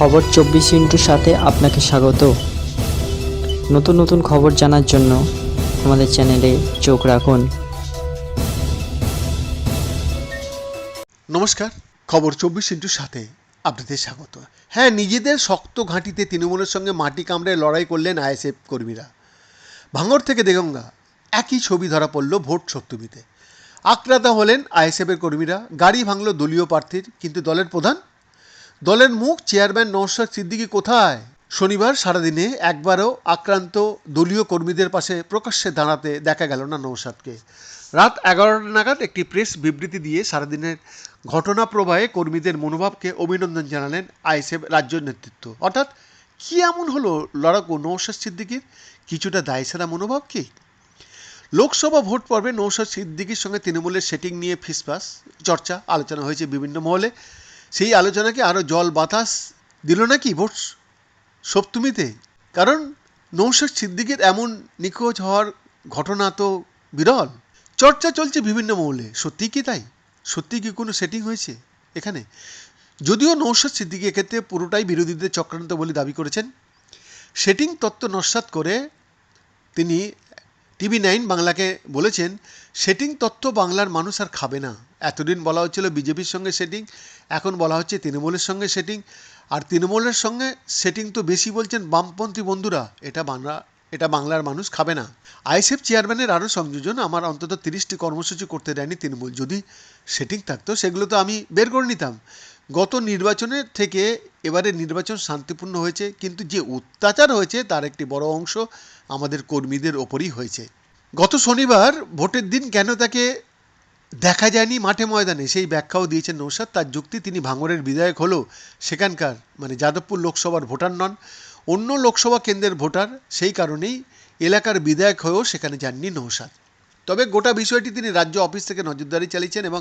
খবর চব্বিশ ইন্টুর সাথে আপনাকে স্বাগত। নতুন নতুন খবর জানার জন্য আমাদের চ্যানেলে চোখ রাখুন। নমস্কার, খবর চব্বিশ ইন্টুর সাথে আপনাদের স্বাগত। হ্যাঁ নিজেদের শক্ত ঘাঁটিতে তৃণমূলের সঙ্গে মাটি কামড়ে লড়াই করলেন আইএসএফ কর্মীরা। ভাঙড় থেকে দেগঙ্গা, একই ছবি ধরা পড়ল ভোট সপ্তমীতে। আক্রান্ত হলেন আইএসএফের কর্মীরা, গাড়ি ভাঙল দলীয় প্রার্থীর, কিন্তু দলের প্রধান দলের মুখ চেয়ারম্যান নওশাদ সিদ্দিকী কোথায়? শনিবার সারাদিনে একবারও আক্রান্ত দলীয় কর্মীদের পাশে প্রকাশ্যে দাঁড়াতে দেখা গেল না নৌসাদকে রাত এগারোটা নাগাদ একটি প্রেস বিবৃতি দিয়ে সারাদিনের ঘটনা প্রবাহে কর্মীদের মনোভাবকে অভিনন্দন জানালেন আইএসএফ রাজ্য নেতৃত্ব। অর্থাৎ কি এমন হলো লড়াকু নৌসাদ সিদ্দিকির? কিছুটা দায়সারা মনোভাব কি? লোকসভা ভোট পর্বে নৌসাদ সিদ্দিকির সঙ্গে তৃণমূলের সেটিং নিয়ে ফিসফাস, চর্চা, আলোচনা হয়েছে বিভিন্ন মহলে। সেই আলোচনাকে আরও জল, বাতাস দিল নাকি ভোট সপ্তমীতে? কারণ নৌসাদ সিদ্দিকের এমন নিখোঁজ হওয়ার ঘটনা তো বিরল। চর্চা চলছে বিভিন্ন মহলে। সত্যি কি তাই? সত্যি কি কোনো সেটিং হয়েছে এখানে? যদিও নৌসাদ সিদ্দিকি এক্ষেত্রে পুরোটাই বিরোধীদের চক্রান্ত বলে দাবি করেছেন। সেটিং তত্ত্ব নস্বাত করে তিনি টিভি নাইন বাংলাকে বলেছেন, সেটিং তত্ত্ব বাংলার মানুষ আর খাবে না। এতদিন বলা হচ্ছিল বিজেপির সঙ্গে সেটিং, এখন বলা হচ্ছে তৃণমূলের সঙ্গে সেটিং। আর তৃণমূলের সঙ্গে সেটিং তো বেশি বলছেন বামপন্থী বন্ধুরা, এটা বাংলা, এটা বাংলার মানুষ খাবে না। আইএসএফ চেয়ারম্যানের আরও সংযোজন, আমার অন্তত তিরিশটি কর্মসূচি করতে দেয়নি তৃণমূল। যদি সেটিং থাকতো, সেগুলো তো আমি বের করে নিতাম। গত নির্বাচনের থেকে এবারে নির্বাচন শান্তিপূর্ণ হয়েছে, কিন্তু যে অত্যাচার হয়েছে তার একটি বড় অংশ আমাদের কর্মীদের ওপরই হয়েছে। গত শনিবার ভোটের দিন কেন তাকে দেখা যায়নি মাঠে ময়দানে? সেই ব্যাখ্যাও দিয়েছেন নৌসাদ তার যুক্তি, তিনি ভাঙড়ের বিধায়ক হলেও সেখানকার মানে যাদবপুর লোকসভার ভোটার নন, অন্য লোকসভা কেন্দ্রের ভোটার, সেই কারণেই এলাকার বিধায়ক হয়েও সেখানে যাননি নৌসাদ তবে গোটা বিষয়টি তিনি রাজ্য অফিস থেকে নজরদারি চালিয়েছেন এবং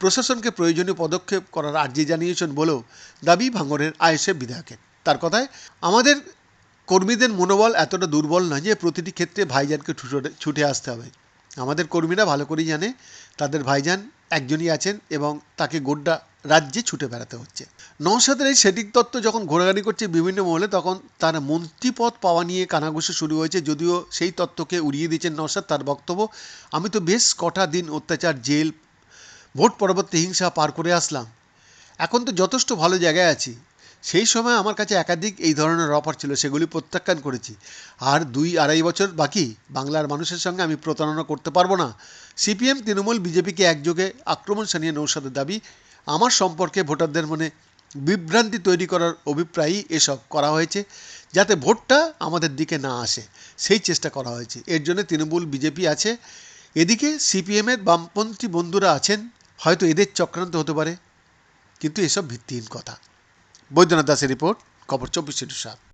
প্রশাসনকে প্রয়োজনীয় পদক্ষেপ করার আর্জি জানিয়েছেন বলেও দাবি ভাঙনের আইএসএফ বিধায়কের। তার কথায়, আমাদের কর্মীদের মনোবল এতটা দুর্বল নয় যে প্রতিটি ক্ষেত্রে ভাইজানকে ছুটে আসতে হবে। আমাদের কর্মীরা ভালো করেই জানে তাদের ভাইজান একজনই আছেন এবং তাকে গোড্ডা রাজ্যে ছুটে বেড়াতে হচ্ছে। নৌসাদের এই সেটিক তত্ত্ব যখন ঘোরাঘুরি করছে বিভিন্ন মহলে, তখন তার মন্ত্রীপদ পাওয়া নিয়ে কানাঘুষো শুরু হয়েছে, যদিও সেই তত্ত্বকে উড়িয়ে দিয়েছেন নৌসাদ তার বক্তব্য। আমি তো বেশ কটা দিন অত্যাচার, জেল, ভোট পরবর্তী হিংসা পার করে আসলাম। এখন তো যথেষ্ট ভালো জায়গায় আছি। সেই সময় আমার কাছে একাধিক এই ধরনের অফার ছিল, সেগুলি প্রত্যাখ্যান করেছি। আর দুই আড়াই বছর বাকি, বাংলার মানুষের সঙ্গে আমি প্রতারণা করতে পারব না। সিপিএম, তৃণমূল, বিজেপিকে একযোগে আক্রমণ শানিয়ে নৌসাদের দাবি আমার সম্পর্কে ভোটারদের মনে বিভ্রান্তি তৈরি করার অভিপ্রায়ই এসব করা হয়েছে, যাতে ভোটটা আমাদের দিকে না আসে। সেই চেষ্টা করা হয়েছে। এর জন্য তৃণমূল, বিজেপি আছে। এদিকে সিপিএমের বামপন্থী বন্ধুরা আছেন। হয়তো এদের চক্রান্ত হতে পারে। কিন্তু এসব ভিত্তিহীন কথা। বৈদ্যনাথ দাসের রিপোর্ট, খবর চব্বিশ সাত